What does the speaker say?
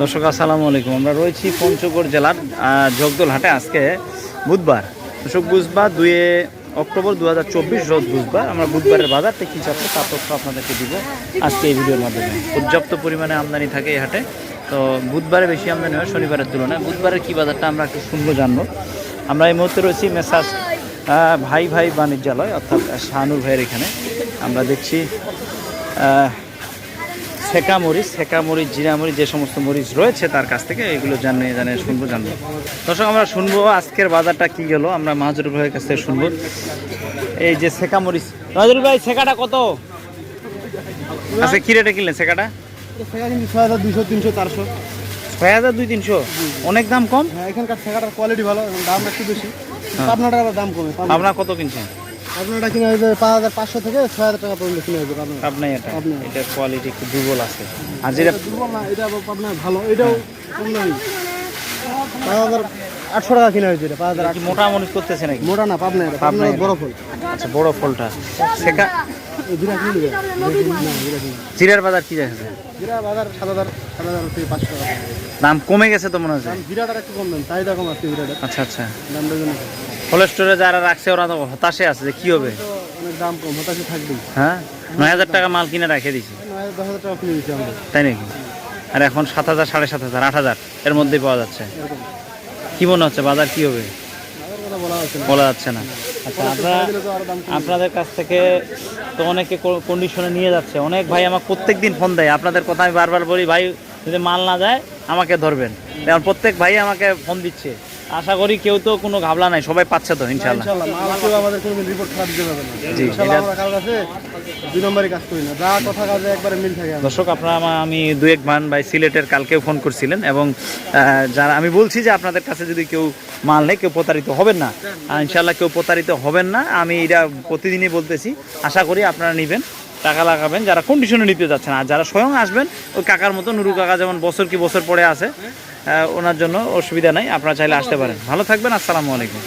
দর্শক আসসালামু আলাইকুম। আমরা রয়েছি পঞ্চগড় জেলার আহ, জগদল হাটে আজকে বুধবার। দর্শক বুধবার দুয়ে অক্টোবর দু হাজার চব্বিশ রোজ বুধবার। আমরা বুধবারের বাজারটা কী চাপে তা তথ্য আপনাদেরকে দিব আজকে এই ভিডিওর মাধ্যমে। পর্যাপ্ত পরিমাণে আমদানি থাকে এই হাটে। তো বুধবারে বেশি আমদানি হয় শনিবারের তুলনায়। বুধবারের কী বাজারটা আমরা একটু শুনব জানব। আমরা এই মুহূর্তে রয়েছি মেসাজ ভাই ভাই বাণিজ্যালয় অর্থাৎ শাহানুর ভাইয়ের এখানে। আমরা দেখছি সেকা মরিচ সেকা মরিচ জিরা মরিচ যে সমস্ত মরিচ রয়েছে তার কাছ থেকে এগুলো জানিয়ে জানিয়ে শুনব জানব। দর্শক আমরা শুনব আজকের বাজারটা কি গেল আমরা মাহাজুর ভাইয়ের কাছ থেকে শুনব। এই যে সেকা মরিচ। মাহাজুর ভাই সেকাটা কত? আচ্ছা কি রেটে কিনলেন সেকাটা ছয় হাজার দুশো তিনশো চারশো ছয় হাজার দুই তিনশো। অনেক দাম কম? হ্যাঁ এখানকার শেখাটার কোয়ালিটি ভালো দাম একটু বেশি। পাবনাটার আবার দাম কমে আপনার কত কিনছেন? পাবনাটা কিনে হয়েছে পাঁচ হাজার পাঁচশো থেকে ছয় হাজার টাকা পর্যন্ত কিনে হয়েছে পাবনা আপনার এটা আপনার। এটা কোয়ালিটি একটু দুর্বল আছে। আর যেটা দুর্বল না এটা পাবনা ভালো এটাও পাঁচ হাজার আটশো টাকা কিনে হয়েছে এটা পাঁচ হাজার কি মোটা মরিচ করতেছে নাকি? মোটা না পাবনা এটা পাবনা বড় ফল। আচ্ছা বড় ফলটা। কিনে। জিরার বাজার কি জিরা বাজার সাত হাজার সাত হাজার থেকে পাঁচশো টাকা। দাম কমে গেছে তো মনে হচ্ছে? দাম জিরাটার একটু কম দাম চাহিদা কম আছে আচ্ছা আচ্ছা। জন্য কম। কোল্ড স্টোরে যারা রাখছে ওরা তো হতাশে আছে যে কি হবে? অনেক দাম কম হতাশে থাকবেই। হ্যাঁ? নয় হাজার টাকা মাল কিনে রেখে দিছি দশ হাজার টাকা কিনে দিচ্ছি আমরা। তাই নাকি? আর এখন সাত হাজার সাড়ে সাত হাজার আট হাজার এর মধ্যেই পাওয়া যাচ্ছে। এরকম। কি মনে হচ্ছে বাজার কি হবে? কথা বলা হচ্ছে না। বলা যাচ্ছে না। আচ্ছা আপনারা দিলে তো আরও দাম কমে আপনাদের কাছ থেকে তো অনেকে কন্ডিশনে নিয়ে যাচ্ছে। অনেক ভাই আমাকে প্রত্যেক দিন ফোন দেয় আপনাদের কথা আমি বারবার বলি ভাই যদি মাল না যায় আমাকে ধরবেন। কারণ প্রত্যেক ভাই আমাকে ফোন দিচ্ছে। আশা করি কেউ তো কোনো ঘাবলা নাই সবাই পাচ্ছে তো ইনশাল্লাহ। ইনশাল্লাহ কেউ আমাদের কোনো রিপোর্ট খারাপ দিতে পারবে না। জি, এটা- আমরা কারোর কাছে দুই নম্বরই কাজ করি না যা কথা কাজে একবারে মিল থাকে দর্শক আপনারা আমি দু এক মান ভাই সিলেটের কালকেও ফোন করছিলেন এবং আহ, যারা আমি বলছি যে আপনাদের কাছে যদি কেউ মাল নেই কেউ প্রতারিত হবেন না। আর ইনশাল্লাহ কেউ প্রতারিত হবেন না। আমি এটা প্রতিদিনই বলতেছি। আশা করি আপনারা নেবেন। টাকা লাগাবেন, যারা কন্ডিশনে নিতে যাচ্ছেন। আর যারা স্বয়ং আসবেন, ওই কাকার মতো, নুরু কাকা যেমন বছর কি বছর পরে আসে ওনার জন্য অসুবিধা নাই, আপনারা চাইলে আসতে পারেন। ভালো থাকবেন, আসসালামু আলাইকুম।